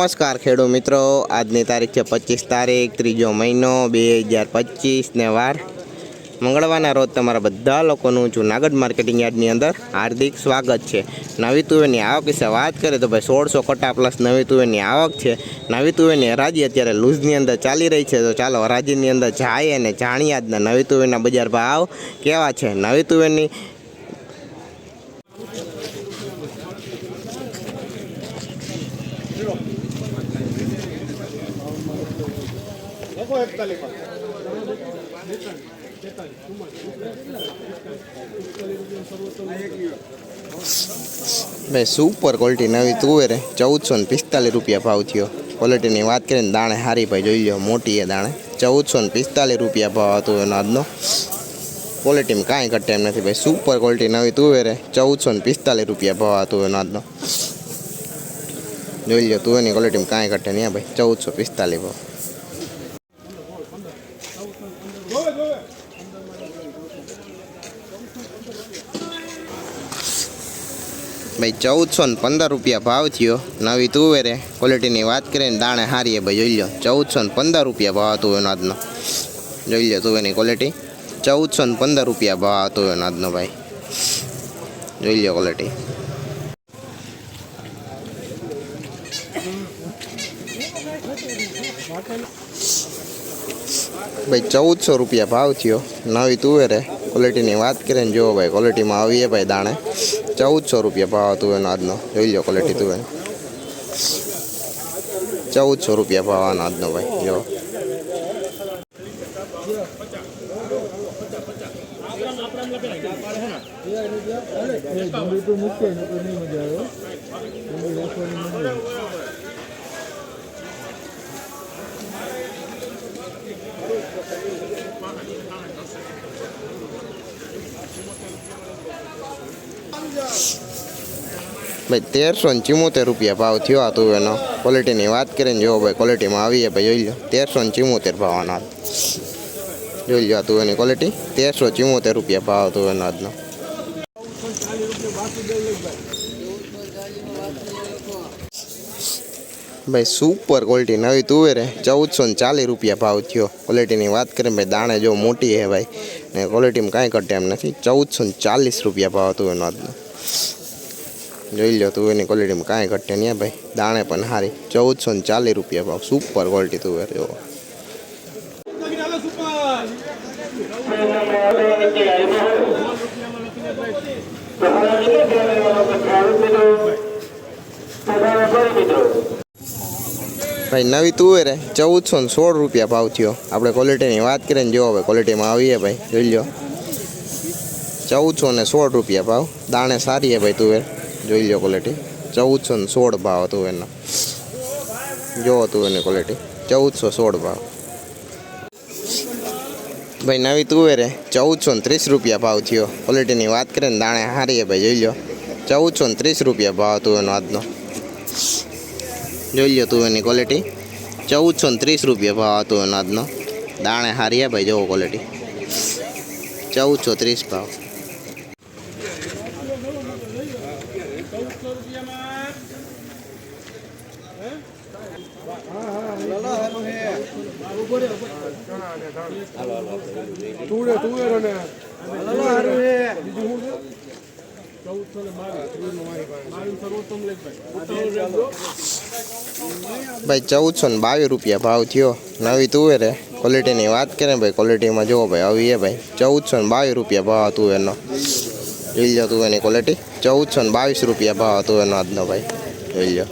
નમસ્કાર ખેડૂત મિત્રો. આજની તારીખ છે પચીસ તારીખ, ત્રીજો મહિનો, બે હજાર પચીસને વાર. મંગળવારના રોજ તમારા બધા લોકોનું જુનાગઢ માર્કેટિંગ યાર્ડની અંદર હાર્દિક સ્વાગત છે. નવી તુવેરની આવક વિશે વાત કરીએ તો ભાઈ સોળસો કટા પ્લસ નવી તુવેરની આવક છે. નવી તુવેરની હરાજી અત્યારે લૂઝની અંદર ચાલી રહી છે. તો ચાલો હરાજીની અંદર જાય અને જાણીએ આજના નવી તુવેરના બજાર ભાવ કેવા છે. નવી તુવેરની ભાઈ સુપર ક્વોલિટી નવી તુવેરે, ચૌદસો ને પિસ્તાલીસ રૂપિયા ભાવ થયો. ક્વોલિટીની વાત કરીએ ને દાણે હારી ભાઈ જોઈ લો મોટી એ દાણે. ચૌદસો ને પિસ્તાલીસ રૂપિયા ભાવ હતો એનો આજનો. ક્વોલિટીમાં કાંઈ ઘટે એમ નથી ભાઈ. સુપર ક્વોલિટી નવી તુવેરે, ચૌદસો ને પિસ્તાલીસ રૂપિયા ભાવ હતો એનો આજનો. જોઈ લો તુવેરની ક્વોલિટીમાં કાંઈ ઘટે નહીં ભાઈ. ચૌદસો પિસ્તાલીસ ભાવ. ભાઈ, ચૌદસો ને પંદર રૂપિયા ભાવ થયો. નવી તુવેરે ક્વોલિટીની વાત કરીએ ને દાણે હારીએ ભાઈ, જોઈ લો ચૌદસો ને પંદર રૂપિયા ભાવ હતો એનો આજનો. જોઈ લો તુવેરની ક્વોલિટી ચૌદસો ને પંદર રૂપિયા ભાવ હતો એનો આજનો ભાઈ. જોઈ લો ક્વોલિટી ભાઈ, ચૌદસો રૂપિયા ભાવ થયો. નવી તુવેરે ક્વોલિટીની વાત કરીએ ને જુઓ ભાઈ ક્વોલિટીમાં આવીએ ભાઈ દાણે. ચૌદસો રૂપિયા ભાવ હતું એનો આજનો. જોઈ લો ક્વોલિટી તુવેર ચૌદસો રૂપિયા ભાવ આનો આજનો ભાઈ, જો. ડુંગળી તો મૂકે ને તો નહીં મજા આવે ડુંગળી રાખવાની મજા આવે ભાઈ, તેરસો ને ચુમ્મોતેર રૂપિયા ભાવ થયો આ તુવેરનો ક્વોલિટીની વાત કરીએ ને જુઓ ભાઈ ક્વોલિટીમાં આવીએ ભાઈ, જોઈ લો તેરસો ને ચુમ્મોતેર ભાવ આનો જોઈ લો આ તુવેરની ક્વોલિટી તેરસો ચુમ્મોતેર રૂપિયા ભાવ તુવેરનો આજનો. ભાઈ સુપર ક્વોલિટી નવી તુવેરે ચૌદસો ને ચાલીસ રૂપિયા ભાવ થયો. ક્વોલિટીની વાત કરીએ ભાઈ, દાણે જો મોટી છે ભાઈ. ને ક્વોલિટીમાં કાંઈ ઘટે એમ નથી. ચૌદસો ને ચાલીસ રૂપિયા ભાવ હતું એનો આજનો. જોઈ લો તુવેરની ક્વોલિટીમાં કાંઈ ઘટે નહીં ભાઈ. દાણે પણ સારી ચૌદસો ને ચાલીસ રૂપિયા ભાવ. સુપર ક્વોલિટી તુવેર જો ભાઈ, નવી તુવેરે ચૌદસો ને સોળ રૂપિયા ભાવ થયો. આપણે ક્વોલિટીની વાત કરીને જો હવે ક્વોલિટીમાં આવીએ ભાઈ. જોઈ લો ચૌદસો ને સોળ રૂપિયા ભાવ. દાણે સારી ભાઈ તુવેર જોઈ લો ક્વોલિટી ચૌદસો ને સોળ ભાવ તુવેરનો જોવો તુવેરની ક્વોલિટી ચૌદસો સોળ ભાવ. ભાઈ, નવી તુવેરે ચૌદસો ને ત્રીસ રૂપિયા ભાવ થયો. ક્વોલિટીની વાત કરીએ ને દાણે હારીએ ભાઈ. જોઈ લો ચૌદસો ને ત્રીસ રૂપિયા ભાવ તુવેરનો આજનો. જોઈ લો તુવેરની ક્વોલિટી ચૌદસો ને ત્રીસ રૂપિયા ભાવ હતો એનો આજનો. દાણે હારી હે ભાઈ જોવો ક્વોલિટી ચૌદસો ત્રીસ ભાવ. તુવે તુવેર અને બીજું ચૌદસો ને બાવીસ. સર્વોત્તમ ભાઈ. ચૌદસો ને બાવીસ રૂપિયા ભાવ થયો. નવી તુવેરે ક્વોલિટીની વાત કરીએ ભાઈ ક્વોલિટીમાં જુઓ ભાઈ આવી એ ભાઈ. ચૌદસો ને બાવીસ રૂપિયા ભાવ તુવેરનો જોઈ લો તુવેરની ક્વોલિટી ચૌદસો ને બાવીસ રૂપિયા ભાવ તુવેરનો આજનો ભાઈ. જોઈ લો